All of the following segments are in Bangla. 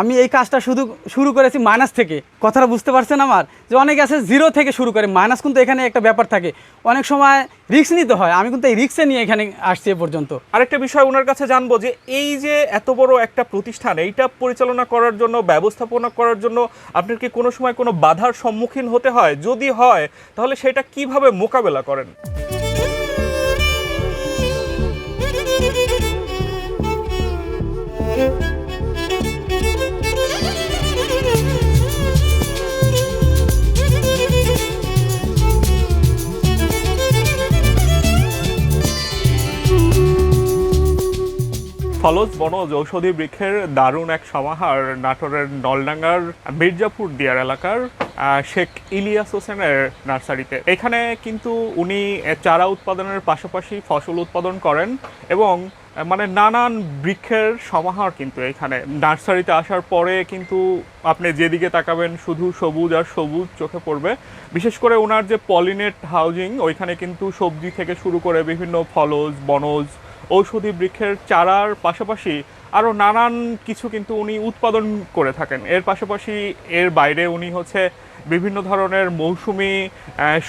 আমি এই কাজটা শুধু শুরু করেছি মাইনাস থেকে। কথাটা বুঝতে পারছেন আমার? যে অনেকে আছে জিরো থেকে শুরু করে মাইনাস কিন্তু এখানে একটা ব্যাপার থাকে। অনেক সময় রিস্ক নিতে হয়। আমি কিন্তু এই রিক্সে নিয়ে এখানে আসছি এ পর্যন্ত। আরেকটা বিষয় ওনার কাছে জানব যে এই যে এত বড় একটা প্রতিষ্ঠান, এইটা পরিচালনা করার জন্য, ব্যবস্থাপনা করার জন্য আপনার কি কোনো সময় কোনো বাধার সম্মুখীন হতে হয়? যদি হয়, তাহলে সেটা কীভাবে মোকাবেলা করেন? ফলজ বনজ ঔষধি বৃক্ষের দারুণ এক সমাহার নাটোরের নলডাঙ্গার মির্জাপুর দিয়ার এলাকার শেখ ইলিয়াস হোসেনের নার্সারিতে। এখানে কিন্তু উনি চারা উৎপাদনের পাশাপাশি ফসল উৎপাদন করেন এবং মানে নানান বৃক্ষের সমাহার কিন্তু এখানে। নার্সারিতে আসার পরে কিন্তু আপনি যেদিকে তাকাবেন, শুধু সবুজ আর সবুজ চোখে পড়বে। বিশেষ করে ওনার যে পলিনেট হাউজিং, ওইখানে কিন্তু সবজি থেকে শুরু করে বিভিন্ন ফলজ বনজ ঔষধি বৃক্ষের চারার পাশাপাশি আরও নানান কিছু কিন্তু উনি উৎপাদন করে থাকেন। এর পাশাপাশি এর বাইরে উনি হচ্ছে বিভিন্ন ধরনের মৌসুমি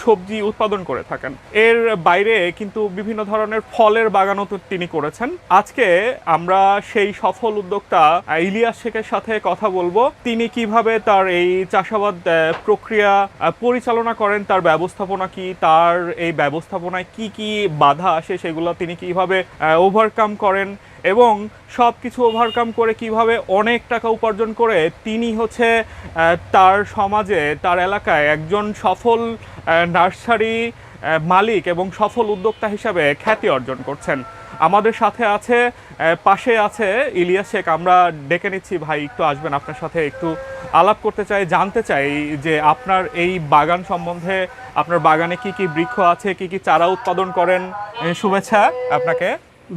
সবজি উৎপাদন করে থাকেন। এর বাইরে কিন্তু বিভিন্ন ধরনের ফলের বাগানও তো তিনি করেছেন। আজকে আমরা সেই সফল উদ্যোক্তা ইলিয়াস শেখের সাথে কথা বলব। তিনি কীভাবে তার এই চাষাবাদ প্রক্রিয়া পরিচালনা করেন, তার ব্যবস্থাপনা কি, তার এই ব্যবস্থাপনায় কি কি বাধা আসে সেগুলো তিনি কীভাবে ওভারকাম করেন এবং সব কিছু ওভারকাম করে কীভাবে অনেক টাকা উপার্জন করে তিনি হচ্ছে তার সমাজে, তার এলাকায় একজন সফল নার্সারি মালিক এবং সফল উদ্যোক্তা হিসাবে খ্যাতি অর্জন করছেন। আমাদের সাথে আছে পাশে আছে ইলিয়াস শেখ। আমরা ডেকে নিচ্ছি, ভাই, একটু আসবেন আপনার সাথে, একটু আলাপ করতে চাই, জানতে চাই যে আপনার এই বাগান সম্বন্ধে, আপনার বাগানে কি কি বৃক্ষ আছে, কি কি চারা উৎপাদন করেন? শুভেচ্ছা আপনাকে।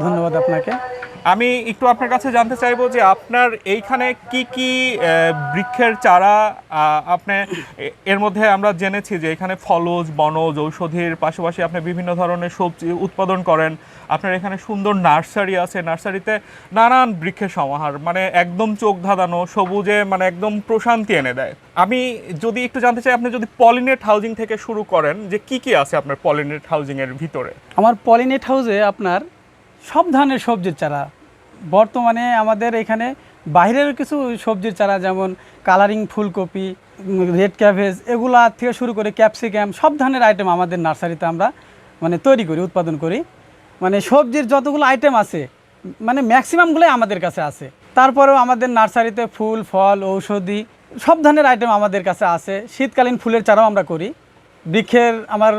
ধন্যবাদ আপনাকে। আমি একটু আপনার কাছে জানতে চাইব যে আপনার এইখানে কি কি বৃক্ষের চারা আপনি এর মধ্যে আমরা জেনেছি যে এখানে ফলজ, বনজ, ঔষধির পাশাপাশি আপনি বিভিন্ন ধরনের সবজি উৎপাদন করেন। আপনার এখানে সুন্দর নার্সারি আছে। নার্সারিতে নানান বৃক্ষের সমাহার মানে একদম চোখ ধাঁধানো, সবুজে মানে একদম প্রশান্তি এনে দেয়। আমি যদি একটু জানতে চাই, আপনি যদি পলিনেট হাউজিং থেকে শুরু করেন, যে কি কি আছে আপনার পলিনেট হাউজিংয়ের ভিতরে? আমার পলিনেট হাউসে আপনার সব ধরনের সবজির চারা বর্তমানে আমাদের এখানে বাইরের কিছু সবজির চারা, যেমন কালারিং ফুলকপি, রেড ক্যাভেজ এগুলা থেকে শুরু করে ক্যাপসিকাম, সব ধরনের আইটেম আমাদের নার্সারিতে আমরা মানে তৈরি করি, উৎপাদন করি। মানে সবজির যতগুলো আইটেম আছে মানে ম্যাক্সিমামগুলোই আমাদের কাছে আছে। তারপরেও আমাদের নার্সারিতে ফুল, ফল, ঔষধি, সব ধরনের আইটেম আমাদের কাছে আছে। শীতকালীন ফুলের চারাও আমরা করি। বৃক্ষের আমার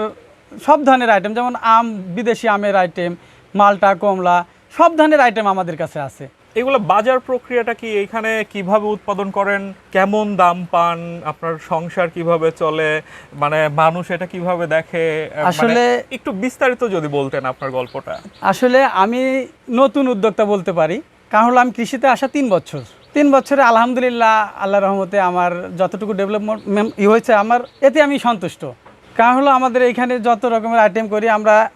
সব ধরনের আইটেম যেমন আম, বিদেশি আমের আইটেম মালটা, কমলা সব ধরনের আইটেম আমাদের কাছে আছে। এগুলো বাজার প্রক্রিয়াটা কি? এখানে কীভাবে উৎপাদন করেন? কেমন দাম পান? আপনার সংসার কীভাবে চলে? মানে মানুষ এটা কীভাবে দেখে? মানে আসলে- একটু বিস্তারিত যদি বলতেন আপনার গল্পটা। আসলে আমি নতুন উদ্যোক্তা বলতে পারি। কারণ হলো আমি কৃষিতে আসা তিন বছর। তিন বছরে আলহামদুলিল্লাহ আল্লাহ রহমতে আমার যতটুকু ডেভেলপমেন্ট ই হয়েছে আমার এতে আমি সন্তুষ্ট। কারণ হলো আমাদের এইখানে যত রকমের আইটেম করি আমরা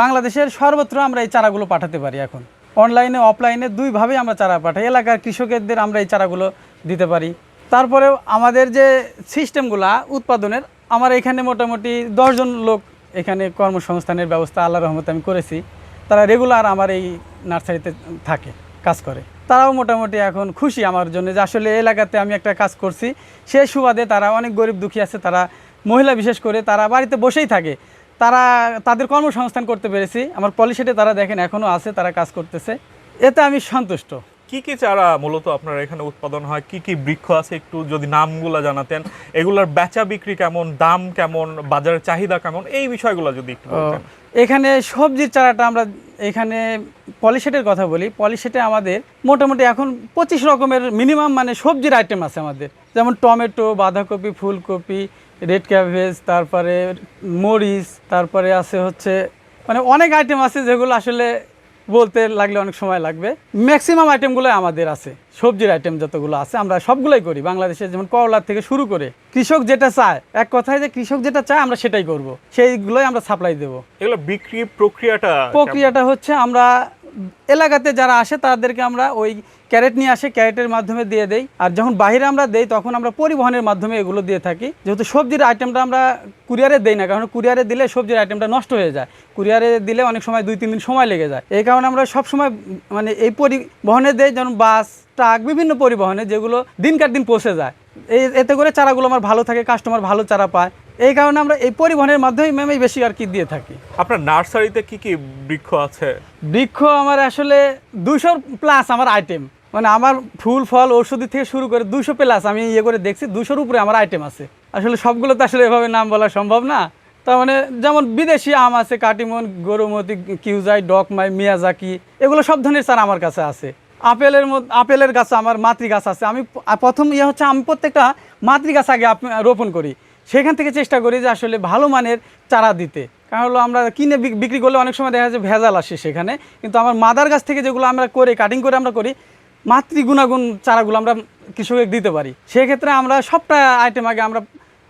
বাংলাদেশের সর্বত্র আমরা এই চারাগুলো পাঠাতে পারি এখন। অনলাইনে, অফলাইনে দুইভাবেই আমরা চারা পাঠাই। এলাকার কৃষকদের আমরা এই চারাগুলো দিতে পারি। তারপরেও আমাদের যে সিস্টেমগুলা উৎপাদনের, আমার এখানে মোটামুটি দশজন লোক এখানে কর্মসংস্থানের ব্যবস্থা আল্লাহ রহমতে আমি করেছি। তারা রেগুলার আমার এই নার্সারিতে থাকে, কাজ করে। তারাও মোটামুটি এখন খুশি আমার জন্য যে আসলে এলাকাতে আমি একটা কাজ করছি। সেই সুবাদে তারা অনেক গরিব দুঃখী আছে, তারা মহিলা বিশেষ করে তারা বাড়িতে বসেই থাকে। তারা, তাদের কর্মসংস্থান করতে পেরেছি। আমার পলিসিটি তারা দেখেন এখনও আছে, তারা কাজ করতেছে। এতে আমি সন্তুষ্ট। কি কি চারা মূলত আপনার এখানে উৎপাদন হয়? কি কি বৃক্ষ আছে একটু যদি নামগুলো জানাতেন? এগুলোর বেচা বিক্রি কেমন? দাম কেমন? বাজারের চাহিদা কেমন? এই বিষয়গুলো যদি একটু বলতেন। এখানে সবজির চারাটা আমরা এখানে পলিসেটের কথা বলি। পলিসেটে আমাদের মোটামুটি এখন পঁচিশ রকমের মিনিমাম মানে সবজির আইটেম আছে আমাদের। যেমন টমেটো বাঁধাকপি ফুলকপি রেড ক্যাবেজ তারপরে মরিচ তারপরে আছে হচ্ছে মানে অনেক আইটেম আছে যেগুলো আসলে বলতে লাগলে অনেক সময় লাগবে। ম্যাক্সিমাম আইটেমগুলোই আমাদের আছে। সবজির আইটেম যতগুলো আছে আমরা সবগুলোই করি। বাংলাদেশে যেমন করলার থেকে শুরু করে কৃষক যেটা চায় এক কথায় যে কৃষক যেটা চায় আমরা সেটাই করব। সেইগুলোই আমরা সাপ্লাই দেবো। এগুলো বিক্রি প্রক্রিয়াটা প্রক্রিয়াটা হচ্ছে আমরা এলাকাতে যারা আসে, তাদেরকে আমরা ওই ক্যারেট নিয়ে আসে, ক্যারেটের মাধ্যমে দিয়ে দেই। আর যখন বাইরে আমরা দেই, তখন আমরা পরিবহনের মাধ্যমে এগুলো দিয়ে থাকি। যেহেতু সবজির আইটেমটা আমরা কুরিয়ারে দেই না, কারণ কুরিয়ারে দিলে সবজির আইটেমটা নষ্ট হয়ে যায়। কুরিয়ারে দিলে অনেক সময় দুই, তিন দিন সময় লেগে যায়। এই কারণে আমরা সব সময় মানে এই পরিবহনে দেই, যেমন বাস, ট্রাক, বিভিন্ন পরিবহনে যেগুলো দিনকার দিন পৌঁছে যায়। এই, এতে করে চারাগুলো আমার ভালো থাকে, কাস্টমার ভালো চারা পায়। এই কারণে আমরা এই পরিবহনের মাধ্যমে ম্যামই বেশি আর কি দিয়ে থাকি। আপনার নার্সারিতে কি কি বৃক্ষ আছে? বৃক্ষ আমার আসলে দুশোর প্লাস আমার আইটেম মানে আমার ফুল ফল ঔষধি থেকে শুরু করে দুশো প্লাস আমি ইয়ে করে দেখছি দুশোর উপরে আমার আইটেম আছে। আসলে সবগুলো তো আসলে এভাবে নাম বলা সম্ভব না। তার মানে যেমন বিদেশি আম আছে কাটিমন গরুমতি কিউজাই ডকমাই মিয়াজাকি এগুলো সব ধরনের চারা আমার কাছে আছে। আপেলের মধ্যে আপেলের গাছ আমার মাতৃ গাছ আছে। আমি প্রথম ইয়ে হচ্ছে আমি প্রত্যেকটা মাতৃ গাছ আগে রোপণ করি। সেখান থেকে চেষ্টা করি যে আসলে ভালো মানের চারা দিতে। কারণ হলো আমরা কিনে বিক- বিক্রি করলে অনেক সময় দেখা যায় ভেজাল আসে সেখানে। কিন্তু আমার মাদার গাছ থেকে যেগুলো আমরা করে কাটিং করে আমরা করি মাতৃ গুণাগুণ চারাগুলো আমরা কৃষকের দিতে পারি। সেক্ষেত্রে আমরা সবটা আইটেম আগে আমরা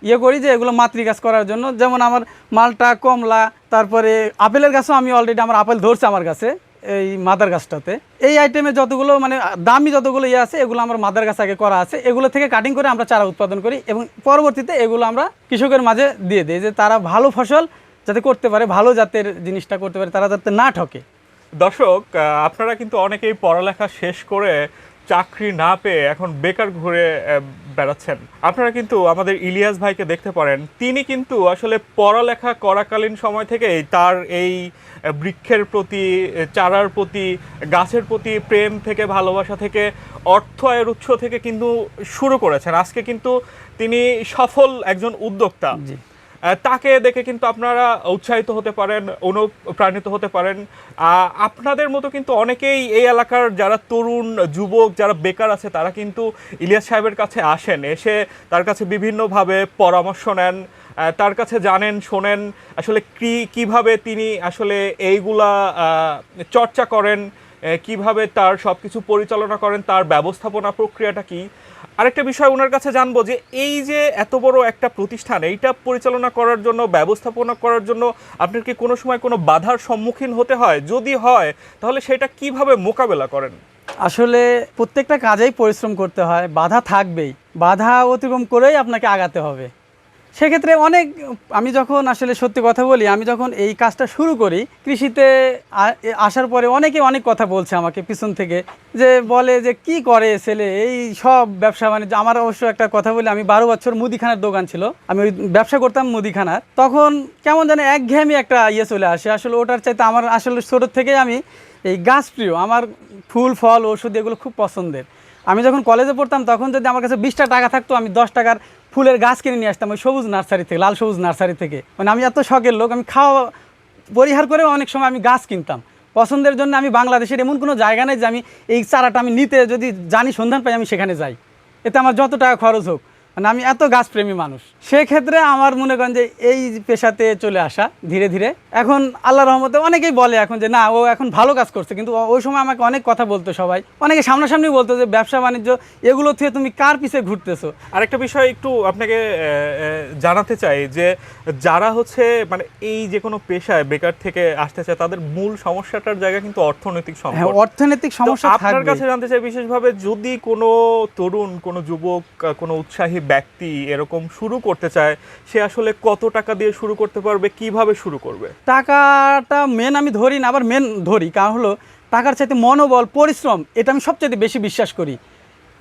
ইয়ে করি যে এগুলো মাতৃ গাছ করার জন্য। যেমন আমার মালটা, কমলা, তারপরে আপেলের গাছও আমি অলরেডি আমার আপেল ধরছে আমার কাছে। এই মাদার গাছটাতে। এই আইটেমে যতগুলো মানে দামি যতগুলো ইয়ে আছে, এগুলো আমার মাদার গাছ আগে করা আছে। এগুলো থেকে কাটিং করে আমরা চারা উৎপাদন করি এবং পরবর্তীতে এগুলো আমরা কৃষকের মাঝে দিয়ে দিই যে তারা ভালো ফসল যাতে করতে পারে, ভালো জাতের জিনিসটা করতে পারে, তারা যাতে না ঠকে। দর্শক আপনারা কিন্তু অনেকেই পড়ালেখা শেষ করে চাকরি না পেয়ে এখন বেকার ঘুরে বেড়াচ্ছেন। আপনারা কিন্তু আমাদের ইলিয়াস ভাইকে দেখতে পারেন। তিনি কিন্তু আসলে পড়ালেখা করাকালীন সময় থেকেই তার এই বৃক্ষের প্রতি, চারার প্রতি, গাছের প্রতি প্রেম থেকে, ভালোবাসা থেকে, অর্থ আয়ের উৎস থেকে কিন্তু শুরু করেছেন। আজকে কিন্তু তিনি সফল একজন উদ্যোক্তা। তাকে দেখে কিন্তু আপনারা উৎসাহিত হতে পারেন, অনুপ্রাণিত হতে পারেন। আপনাদের মতো কিন্তু অনেকেই এই এলাকার যারা তরুণ, যুবক, যারা বেকার আছে, তারা কিন্তু ইলিয়াস সাহেবের কাছে আসেন, এসে তার কাছে বিভিন্নভাবে পরামর্শ নেন তার কাছে জানেন, শোনেন, আসলে কি, কীভাবে তিনি আসলে এইগুলা চর্চা করেন কীভাবে তার সব কিছু পরিচালনা করেন, তার ব্যবস্থাপনা প্রক্রিয়াটা কি। আরেকটা বিষয় ওনার কাছে জানব যে এই যে এত বড় একটা প্রতিষ্ঠান, এইটা পরিচালনা করার জন্য, ব্যবস্থাপনা করার জন্য আপনার কি কোনো সময় কোনো বাধার সম্মুখীন হতে হয়? যদি হয়, তাহলে সেটা কীভাবে মোকাবেলা করেন? আসলে প্রত্যেকটা কাজেই পরিশ্রম করতে হয়, বাধা থাকবেই। বাধা অতিক্রম করেই আপনাকে আগাতে হবে। সেক্ষেত্রে অনেক, আমি যখন আসলে সত্যি কথা বলি, আমি যখন এই কাজটা শুরু করি, কৃষিতে আসার পরে অনেকে অনেক কথা বলছে আমাকে পিছন থেকে, যে বলে যে, কি করে ছেলে? এই সব ব্যবসা বাণিজ্য আমার অবশ্য একটা কথা বলি, আমি বারো বছর মুদিখানার দোকান ছিল, আমি ওই ব্যবসা করতাম মুদিখানার। তখন কেমন যেন একঘেয়েমি একটা ইয়ে চলে আসে, আসলে ওটার চাইতে আমার আসলে ছোটোর থেকেই আমি এই গাছ প্রিয়, আমার ফুল, ফল, ওষুধ এগুলো খুব পছন্দের। আমি যখন কলেজে পড়তাম, তখন যদি আমার কাছে বিশটা টাকা থাকতো, আমি দশ টাকার ফুলের গাছ কিনে নিয়ে আসতাম, ওই সবুজ নার্সারি থেকে, লাল সবুজ নার্সারি থেকে। মানে আমি এত শখের লোক, আমি খাওয়া, পরিহার করেও অনেক সময় আমি গাছ কিনতাম। পছন্দের জন্য আমি বাংলাদেশের এমন কোনো জায়গা নেই যে আমি এই চারাটা আমি নিতে যদি জানি সন্ধান পাই, আমি সেখানে যাই। এতে আমার যত টাকা খরচ হোক। মানে আমি এত গাছপ্রেমী মানুষ। সেক্ষেত্রে আমার মনে করেন যে এই পেশাতে চলে আসা ধীরে ধীরে। এখন আল্লাহ রহমতে অনেকেই বলে এখন যে না ও এখন ভালো কাজ করছে। কিন্তু ওই সময় আমাকে অনেক কথা বলতো সবাই। অনেকে সামনাসামনি বলতো যে ব্যবসা বাণিজ্য এগুলো থেকে তুমি কার পিছে ঘুরতেছো? আরেকটা বিষয় একটু আপনাকে জানাতে চাই যে যারা হচ্ছে মানে এই যে কোনো পেশায় বেকার থেকে আসতে চায় তাদের মূল সমস্যাটার জায়গা কিন্তু অর্থনৈতিক সমস্যা অর্থনৈতিক সমস্যা আপনার কাছে জানতে চাই বিশেষভাবে যদি কোনো তরুণ কোনো যুবক কোনো উৎসাহী ব্যক্তি এরকম শুরু করতে চায়, সে আসলে কত টাকা দিয়ে শুরু করতে পারবে, কীভাবে শুরু করবে? টাকাটা মেন আমি ধরি না, আবার মেন ধরি। কারণ হলো, টাকার চাইতে মনোবল, পরিশ্রম, এটা আমি সবচেয়ে বেশি বিশ্বাস করি।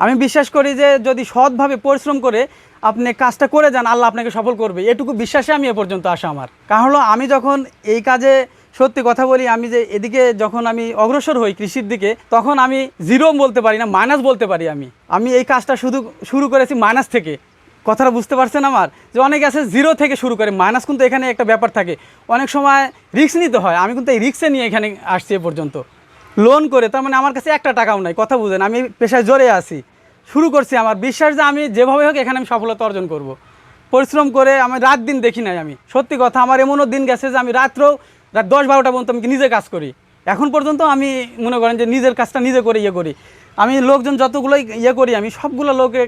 আমি বিশ্বাস করি যে, যদি সৎভাবে পরিশ্রম করে আপনি কাজটা করে যান, আল্লাহ আপনাকে সফল করবে। এটুকু বিশ্বাসে আমি এ পর্যন্ত আসা আমার। কারণ হলো, আমি যখন এই কাজে সত্যি কথা বলি, আমি যে এদিকে যখন আমি অগ্রসর হই কৃষির দিকে, তখন আমি জিরো বলতে পারি না মাইনাস বলতে পারি আমি। আমি এই কাজটা শুধু, শুরু করেছি মাইনাস থেকে। কথাটা বুঝতে পারছেন আমার? যে অনেকে আছে জিরো থেকে শুরু করে মাইনাস কিন্তু এখানে একটা ব্যাপার থাকে। অনেক সময় রিস্ক নিতে হয়, আমি কিন্তু এই রিক্সে নিয়ে এখানে আসছি এ পর্যন্ত। লোন করে, তার মানে আমার কাছে একটা টাকাও নাই, কথা বুঝেন, আমি পেশায় জোরে আছি। শুরু করছি আমার, বিশ্বাস যে আমি যেভাবে হোক এখানে আমি সফলতা অর্জন করব। পরিশ্রম করে আমি রাত দিন দেখি নাই আমি। সত্যি কথা, আমার এমনও দিন গেছে যে আমি রাত্রেও রাত দশ বারোটা পর্যন্ত আমি নিজে কাজ করি। এখন পর্যন্ত আমি মনে করেন যে নিজের কাজটা নিজে করে ইয়ে করি। আমি লোকজন যতগুলোই ইয়ে করি, আমি সবগুলো লোকে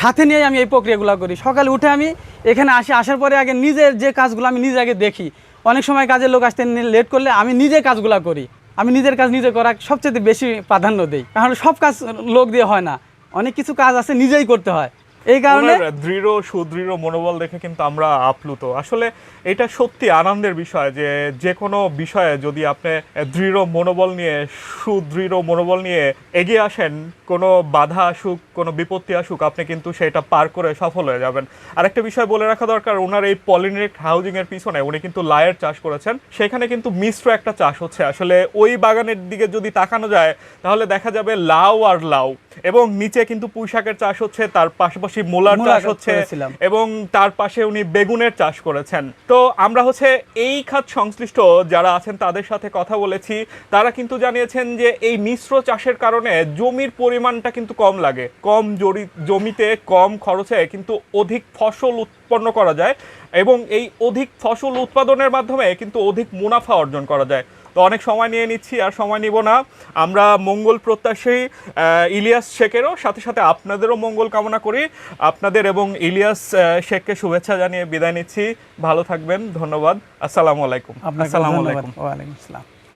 সাথে নিয়ে আমি এই প্রক্রিয়াগুলো করি। সকালে উঠে আমি এখানে আসি, আসার পরে আগে নিজের যে কাজগুলো আমি নিজে আগে দেখি। অনেক সময় কাজের লোক আসতে লেট করলে আমি নিজে কাজগুলো করি। আমি নিজের কাজ নিজে করা সবচেয়ে বেশি প্রাধান্য দিই। কারণ সব কাজ লোক দিয়ে হয় না। অনেক কিছু কাজ আছে নিজেই করতে হয়। এই কারণে দৃঢ়, সুদৃঢ় মনোবল দেখে কিন্তু আমরা আপ্লুত। আসলে এটা সত্যি আনন্দের বিষয় যে যে কোনো বিষয়ে যদি আপনি দৃঢ় মনোবল নিয়ে, সুদৃঢ় মনোবল নিয়ে এগিয়ে আসেন, কোনো বাধা আসুক, কোনো বিপত্তি আসুক, আপনি কিন্তু সেটা পার করে সফল হয়ে যাবেন। আরেকটা বিষয় বলে রাখা দরকার, ওনার এই পলিনেট হাউজিং এর পিছনে উনি কিন্তু লায়ের চাষ করেছেন। সেখানে কিন্তু মিশ্র একটা চাষ হচ্ছে। আসলে ওই বাগানের দিকে যদি তাকানো যায়, তাহলে দেখা যাবে লাউ আর লাউ। এবং নিচে কিন্তু পুঁইশাকের চাষ হচ্ছে, তার পাশাপাশি মোলার মূলা চাষ হচ্ছে এবং তার পাশে উনি বেগুনের চাষ করেছেন। তো আমরা হচ্ছে এই খাত সংশ্লিষ্ট যারা আছেন তাদের সাথে কথা বলেছি। তারা কিন্তু জানিয়েছেন যে এই মিশ্র চাষের কারণে জমির পরিমাণটা কিন্তু কম লাগে। কম জমিতে কম খরচে কিন্তু অধিক ফসল উৎপন্ন করা যায় এবং এই অধিক ফসল উৎপাদনের মাধ্যমে কিন্তু অধিক মুনাফা অর্জন করা যায়। তো অনেক সময় নিয়ে নিচ্ছি আর সময় নিব না। আমরা মঙ্গল প্রত্যাশী আহ, ইলিয়াস শেখেরও সাথে সাথে আপনাদেরও মঙ্গল কামনা করি। আপনাদের এবং ইলিয়াস শেখকে শুভেচ্ছা জানিয়ে বিদায় নিচ্ছি। ভালো থাকবেন ধন্যবাদ। আসসালামু আলাইকুম। আসসালামু আলাইকুম। ওয়ালাইকুম আসসালাম।